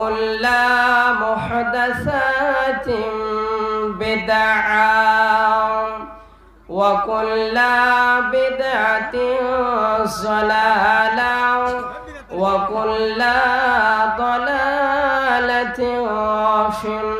كل محدثات بدعة وكل بدعة ضلالة وكل ضلالة في النار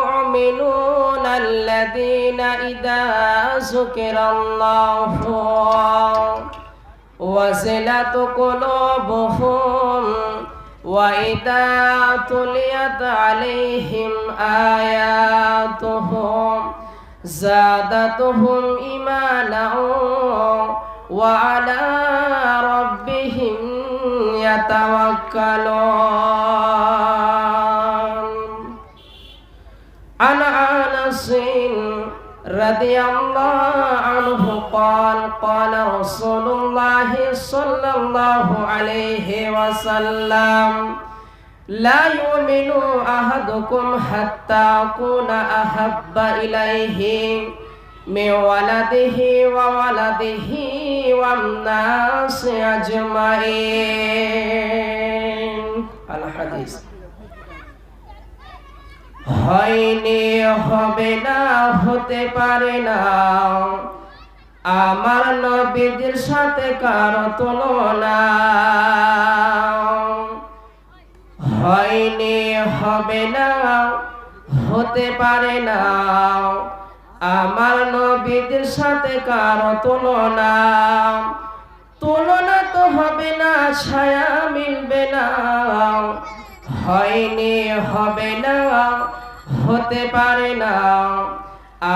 المؤمنون الذين إذا ذكر الله وزلت قلوبهم وإذا تليت عليهم آياتهم زادتهم إيمانا وعلى ربهم يتوكلون رضي الله عنه قال قال رسول الله صلى الله عليه وسلم لا يؤمن أحدكم حتى أكون أحب إليه من ولده وولده والناس أجمعين الحديث হয়নি, হবে না, হতে পারে না। আমার নবীদের সাথে কারও তুলনা। হয়নি, হবে না, হতে পারে না। আমার নবীদের সাথে কারও তুলনা। তুলনা তো হবে না, ছায়া মিলবে না। হয়নি, হবে না, হতে পারে না।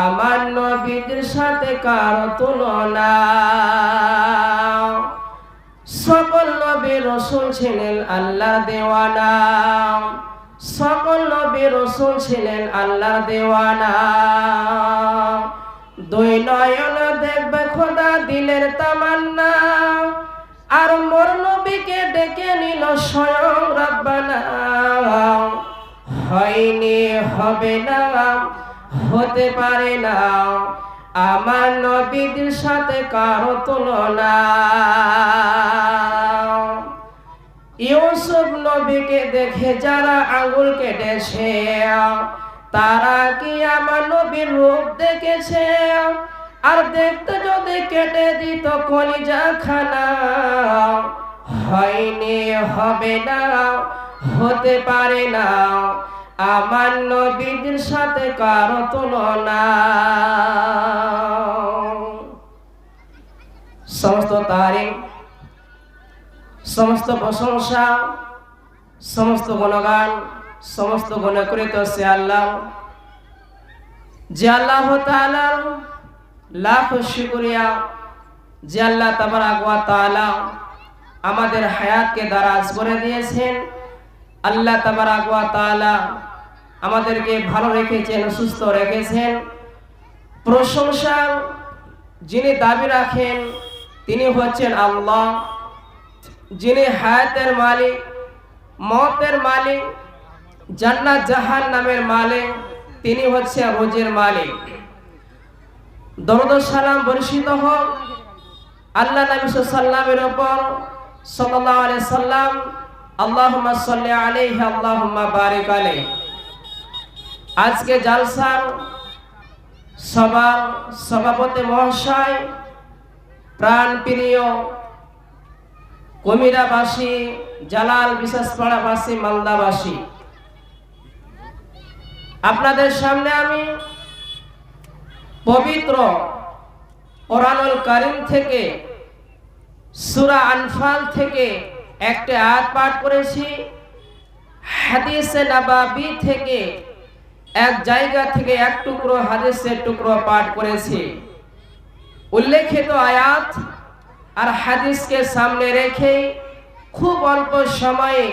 আমার নবীদের সাথে কারও তুলনা। সকল নবী রসুল ছিলেন আল্লাহ দেওয়ানা। সকল নবী রসুল ছিলেন আল্লাহ দেওয়ানা। দুই নয়ন দেখবে খোদা দিলের তামান্না। আর মোর নবীকে ডেকে নিল স্বয়ং রব্বানা। হয়নি, হবে না, হতে পারে না। আমার নবীদের সাথে কারও তুলনা। ইউসুফ নবীকে দেখে যারা আঙুল কেটেছে, তারা কি আমার নবীর রূপ দেখেছে? আর দেখতে যদি কেটে দিত কলিজা খানা হয়নি, হবে না, হতে পারে না। আমার নবীদের সাথে কারও তুলনা। সমস্ত তারিখ, সমস্ত প্রশংসা, সমস্ত গুণগান, সমস্ত গুণকৃত সে আল্লাহ। যে আল্লাহ তাআলার লাখ শুকরিয়া যে আল্লাহ তাবারাক ওয়া তাআলা আমাদের হায়াতকে দারাজ করে দিয়েছেন। আল্লাহ তাবারাক ওয়া তাআলা আমাদেরকে ভালো রেখেছেন, সুস্থ রেখেছেন। প্রশংসা যিনি দাবি রাখেন, তিনি হচ্ছেন আল্লাহ। যিনি হায়াতের মালিক, মতের মালিক, জান্নাত জাহান নামের মালিক, তিনি হচ্ছে রোজের মালিক। দরদ সালাম বর্ষিত হোক। আল্লাহ নবী সাল্লামের উপর সাল্লাল্লাহু আলাইহি সাল্লাম আল্লাহুম্মা সাল্লি আলাইহি, আল্লাহুম্মা বারিক আলাইহি। আজকে জালসার সবার সভাপতি মহাশয় প্রাণ প্রিয় কমিরাবাসী, জালাল বিশেষপাড়াবাসী মালদাবাসী। আপনাদের সামনে আমি পবিত্র ওরানুল কারিম থেকে, সূরা আনফাল থেকে একটা আয়াত পাঠ করেছি। হাদিসে নাবাবি থেকে এক জায়গা থেকে এক টুকরো হাদিসের টুকরো পাঠ করেছি। উল্লেখিত আয়াত আর হাদিসকে সামনে রেখে খুব অল্প সময়ে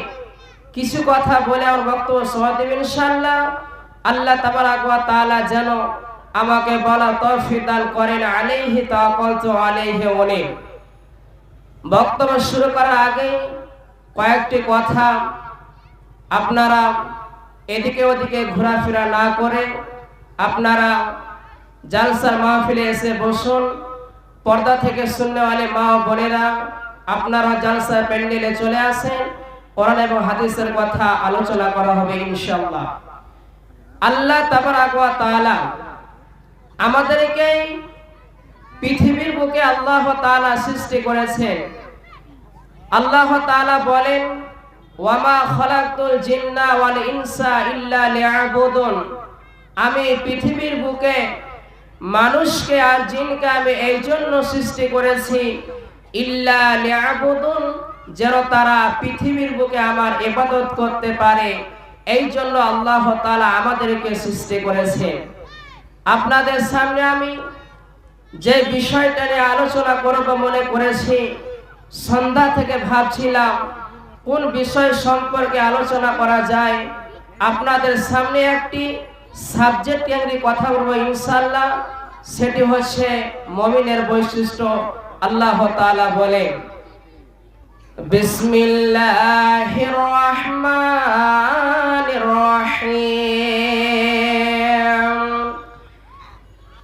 কিছু কথা বলে আমার বক্তব্য সময় দেবেন ইনশাল্লাহ আল্লাহ তাবারাক ওয়া তাআলা যেন আমাকে বলা তৌফিক করেন আলাইহি তাওয়াক্কালতু আলাইহি অনেক বক্তব্য শুরু করার আগে কয়েকটি কথা আপনারা এদিকে ওদিকে ঘোরাফেরা না করে আপনারা জালসার মাহফিলে এসে বসুন। পর্দা থেকে শূন্যওয়ালে মা ও বোনেরা, আপনারা জালসার প্যান্ডেলে চলে আসেন। কোরআন এবং হাদিসের কথা আলোচনা করা হবে ইনশাআল্লাহ। আল্লাহ তাবারাক ওয়া তাআলা আমাদেরকে পৃথিবীর বুকে আল্লাহ তাআলা সৃষ্টি করেছেন। আল্লাহ তাআলা বলেন, ওয়ামা আমি পৃথিবীর বুকে মানুষকে আর জিনকে আমি এই জন্য সৃষ্টি করেছি, ইল্লা যেন তারা পৃথিবীর বুকে আমার ইবাদত করতে পারে। এই জন্য আল্লাহ তাআলা আমাদেরকে সৃষ্টি করেছেন। আপনাদের সামনে আমি যে বিষয়টা নিয়ে আলোচনা করব মনে করেছি, সন্ধ্যা থেকে ভাবছিলাম কোন বিষয় সম্পর্কে আলোচনা করা যায়। আপনাদের সামনে একটি সাবজেক্ট নিয়ে কথা বলব ইনশাল্লাহ সেটি হচ্ছে মমিনের বৈশিষ্ট্য, আল্লাহ তাআলা বলে বিসমিল্লাহির রহমানির রহিম।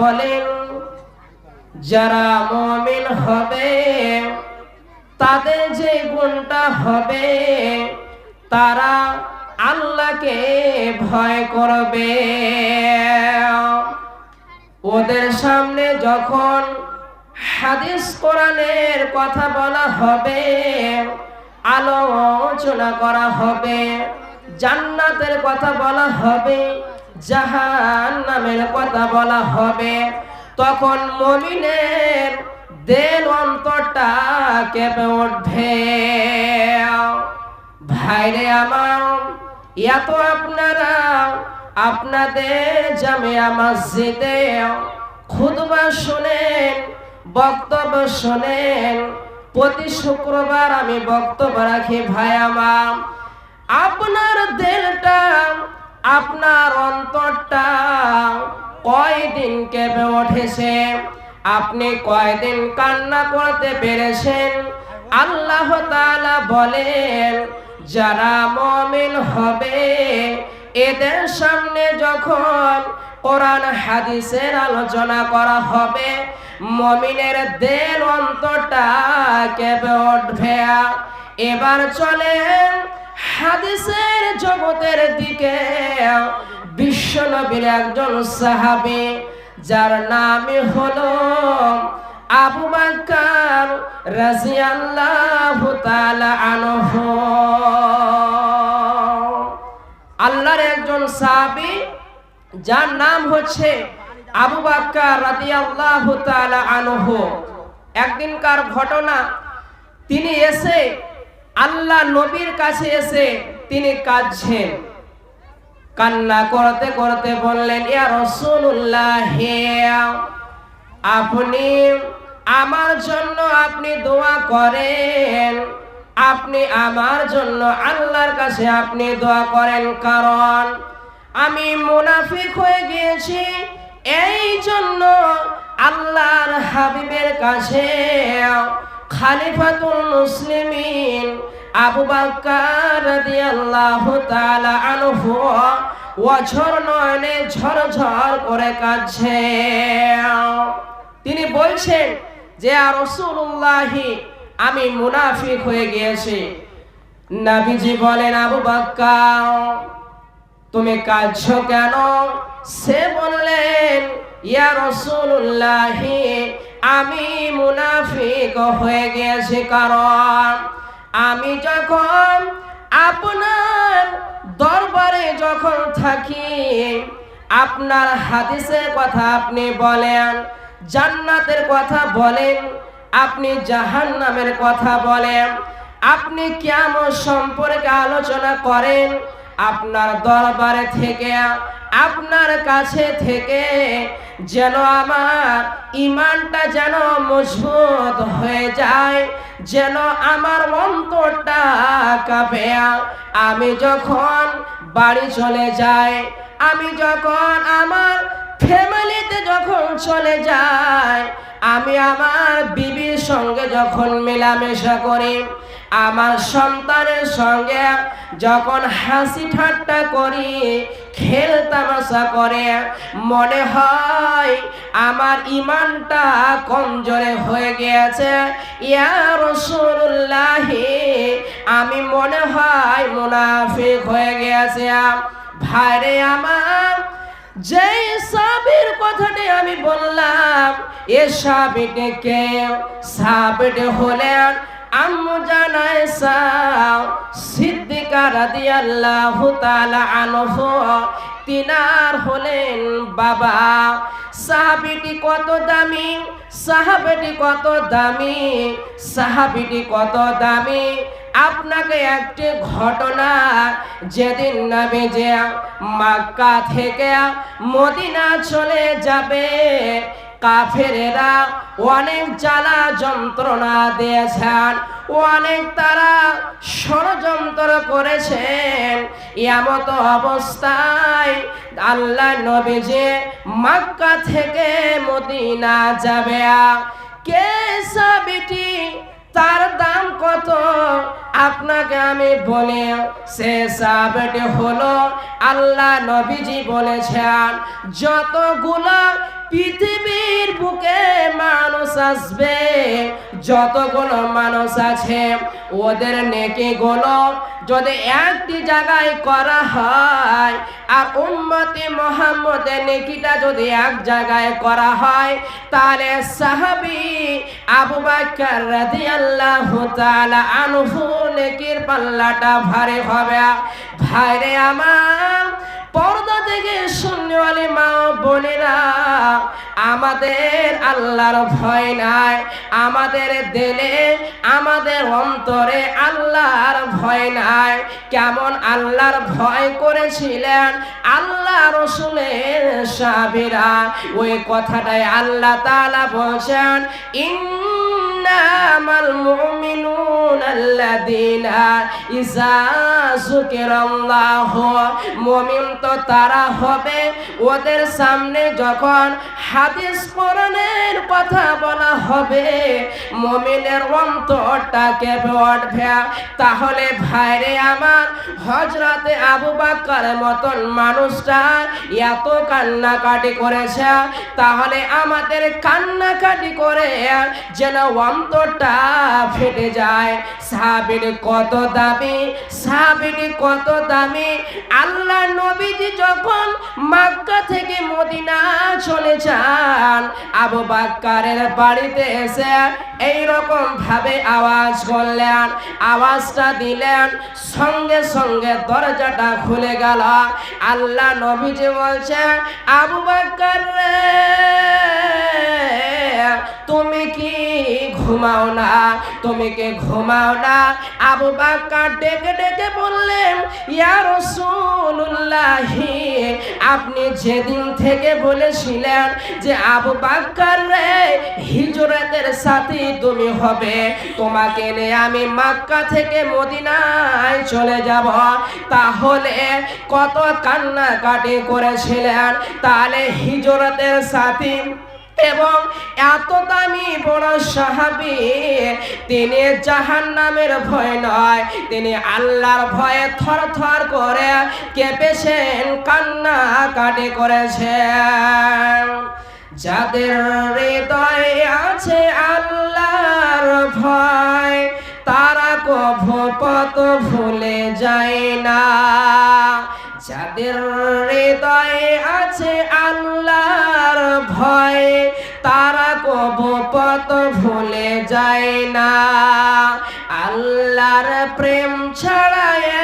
বলেন, যারা মুমিন হবে, তাদের যে গুণটা হবে, তারা আল্লাহকে ভয় করবে। ওদের সামনে যখন হাদিস কোরআনের কথা বলা হবে, আলোচনা করা হবে, জান্নাতের কথা বলা হবে জাহান নামের কথা বলা হবে। তখন মমিনের দেল অন্তরটা কেঁপে উঠবে ভাইরে আমার, এত আপনারা আপনাদের জামিয়া মসজিদে খুদবা শুনেন, বক্তব্য শুনেন। প্রতি শুক্রবার আমি বক্তব্য রাখি, ভাই আমার। আপনার দেলটা আপনার অন্তরটা কয়দিন কেঁপে উঠেছে? আপনি কয়দিন কান্না করতে পেরেছেন? আল্লাহ তাআলা বলেন, যারা মমিন হবে, এদের সামনে যখন কোরআন, হাদিসের আলোচনা করা হবে, মমিনের দেল অন্তরটা কেঁপে উঠবে। এবার চলেন হাদিসের জগতের দিকে বিশ্ব নবীর একজন সাহাবী, যার নামই হলো আবু বাক্কার রাজিয়াল্লাহু তাআলা আনহু। আল্লাহর একজন সাহাবী, যার নাম হচ্ছে আবু বাক্কার রাদিয়াল্লাহু তাআলা আনহু। একদিনকার ঘটনা, তিনি এসে আল্লাহ নবীর কাছে এসে তিনি কাঁদছেন। কান্না করতে করতে বললেন, ইয়া রাসূলুল্লাহ, আপনি আমার জন্য আপনি দোয়া করেন। আপনি আমার জন্য আল্লাহর কাছে আপনি দোয়া করেন। কারণ আমি মুনাফিক হয়ে গিয়েছি। এই জন্য আল্লাহর হাবিবের কাছে খালিফাতুল মুসলিমিন আবু বাক্কার রাদিয়াল্লাহু তাআলা আনহু ওঝর নয়নে ঝরঝর করে কাঁদছে। তিনি বলছেন যে আর রসুল্লাহি আমি মুনাফিক হয়ে গিয়েছি। নাবিজি বলেন, আবু বাক্কার, তুমি কাঁদছো কেন? সে বললেন, ইয়া রসুল্লাহ আমি মুনাফিক হয়ে গেছি কারণ আমি যখন আপনার দরবারে যখন থাকি, আপনার হাদিসের কথা আপনি বলেন, জান্নাতের কথা বলেন, আপনি জাহান্নামের কথা বলেন, আপনি কেমন সম্পর্কে আলোচনা করেন, আপনার দরবারে থেকে আপনার কাছে থেকে যেন আমার ইমানটা যেন মজবুত হয়ে যায়, যেন আমার অন্তরটা কাঁপে। আমি যখন বাড়ি চলে যাই, আমি যখন আমার ফ্যামিলিতে যখন চলে যাই, আমি আমার বিবির সঙ্গে যখন মেলামেশা করি, আমার সন্তানের সঙ্গে যখন হাসি ঠাট্টা করি খেল তামাশা করে। মনে হয় আমার ইমানটা কমজোরে হয়ে গিয়েছে। ইয়া রসুল্লাহ আমি মনে হয় মুনাফিক হয়ে গিয়েছে ভাইরে আমার যে সাবির কথাটি আমি বললাম, এ সাবিটি কে? সাবিটি হলেন আম্মু জানায়, সাও সিদ্দিকা রাদিয়াল্লাহু তাআলা আনহু, তিনার হলেন বাবা। সাহাবিটি কত দামি, সাহাবিটি কত দামি, সাহাবিটি কত দামি। আপনাকে একটি ঘটনা যেদিন নামে যে মক্কা থেকে মদিনা চলে যাবে কাফেরেরা অনেক জ্বালা যন্ত্রণা দিয়েছেন, অনেক তারা ষড়যন্ত্র করেছেন। এমত অবস্থায় আল্লাহ নবী যে মক্কা থেকে মদিনা যাবে। কে সাবিটি? তার দাম কত? আপনাকে আমি বলে, সে সাবেটে হলো আল্লাহ নবীজি বলেছেন, যতগুলো পৃথিবীর বুকে মানুষ আসবে যতগুলো মানুষ আছে, ওদের নেকি গুলো যদি একটি জায়গায় করা হয়, আর উম্মতে মোহাম্মদের নেকিটা যদি এক জায়গায় করা হয়, তাহলে সাহাবি আবু বাক্কার রাদিয়াল্লাহু তাআলা আনহু নেকির পাল্লাটা ভারী হবে। ভাইরে আমার পর্দা থেকে শূন্যওয়ালি মা বোনেরা, আমাদের আল্লাহর ভয় নাই, আমাদের দিলে, আমাদের অন্তরে আল্লাহর ভয় নাই। কেমন আল্লাহর ভয় করেছিলেন? আল্লাহ রসুলের সাবিরা ওই কথাটাই আল্লাহ তাআলা বলছেন আল্লাযীনা ইযা যুকিরাল্লাহু মুমিন তো তারা হবে। ওদের সামনে যখন হাদিস কোরআনের কথা বলা হবে, মুমিনের অন্তরটা কেঁপে উঠবে। তাহলে ভাইরে আমার হজরতে আবু বাক্কার মতন মানুষটা এত কান্নাকাটি করেছে। তাহলে আমাদের কান্নাকাটি করে যেন অন্তরটা ফেটে যায়। সাহাবির কত দামি, সাহাবির কত দামি। আল্লাহ নবীজি যখন মক্কা থেকে মদিনা চলে যান, আবু বাক্কারের বাড়িতে এসে এই রকম ভাবে আওয়াজ করলেন। আওয়াজটা দিলেন, সঙ্গে সঙ্গে দরজাটা খুলে গেল। আল্লাহ নবীজি বলছে আবু বাক্কার রে তুমি কি ঘুমাও না? তুমি কি ঘুমাও না? আবু বাক্কার ডেকে ডেকে বললেন, ইয়া রাসূলুল্লাহি, আপনি যেদিন থেকে বলেছিলেন যে আবু বাক্কার রে, হিজরতের সাথী তুমি হবে, তোমাকে নিয়ে আমি মক্কা থেকে মদিনায় চলে যাব। তাহলে কত কান্নাকাটি করেছিলেন? তাহলে হিজরতের সাথী এবং এত দামি বড় সাহাবি, তিনি জাহান নামের ভয় নয়, তিনি আল্লাহর ভয়ে থর থর করে কেঁপেছেন কান্না কাটি করেছেন। যাদের হৃদয়ে আছে আল্লাহর ভয়, তারা কভু ভুলে যায় না। যাদের হৃদয়ে আছে আল্লাহর ভুলে যায় না। আল্লাহর প্রেম ছাড়া এই দুনিয়ায় কারও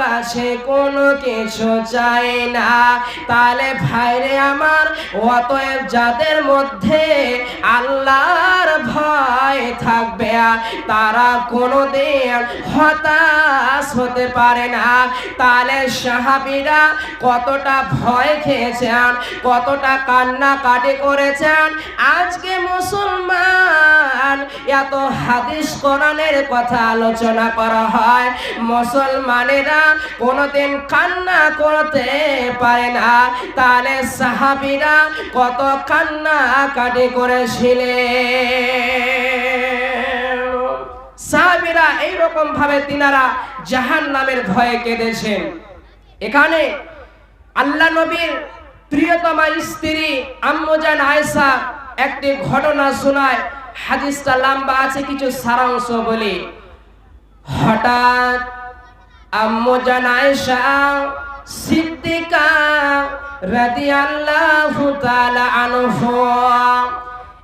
কাছে কোনো কিছু চাই না। তাহলে ভাইরে আমার, অতএব যাদের মধ্যে আল্লাহর ভয় থাকবে তারা কোনো দিন হতাশ হতে পারে না। তাহলে সাহাবিরা কতটা ভয় খেয়েছেন, কতটা কান্না কান্নাকাটি করেছেন। আজকে মুসলমান, এত হাদিস কোরআনের কথা আলোচনা করা হয়। মুসলমানেরা কোনোদিন কান্না করতে পারে না। তাহলে সাহাবিরা কত কান্না কাটি করেছিলেন। সাহাবিরা এইরকম ভাবে তিনারা জাহান নামের ভয়ে কেঁদেছেন। এখানে আল্লাহ নবীর প্রিয়তমা স্ত্রী আম্মজান আয়েশা একটি ঘটনা শোনায়। হাদিসটা লম্বা আছে, কিছু সারাংশ বলি। হঠাৎ আম্মজান আয়েশা, সিদ্দিকা রাদিয়াল্লাহু তাআলা আনহু,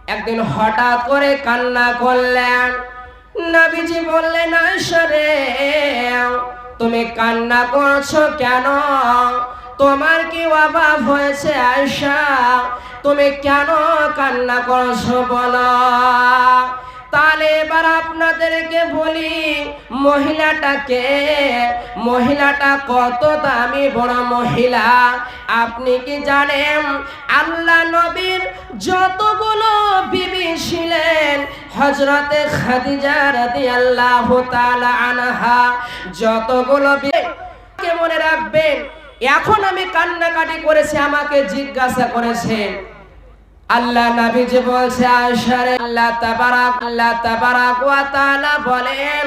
একদিন হঠাৎ করে কান্না করলেন। নবীজি বললেন, আয়েশা রে, তুমি কান্না করছ কেন? তোমার কি অভাব হয়েছে আয়সা তুমি কেন কান্না করছ বলো? তাহলে এবার আপনাদেরকে বলি, মহিলাটাকে, মহিলাটা কত দামি বড় মহিলা। আপনি কি জানেন, আল্লাহ নবীর যতগুলো বিবি ছিলেন হজরতে খাদিজা রাদিয়াল্লাহু তাআলা আনহা, যতগুলো মনে রাখবেন, এখন আমি কান্নাকাটি করেছি, আমাকে জিজ্ঞাসা করেছেন। আল্লাহ নবীজি বলছে আয়সারে আল্লাহ তাবারাক আল্লাহ তাবারাক ওয়া তাআলা বলেন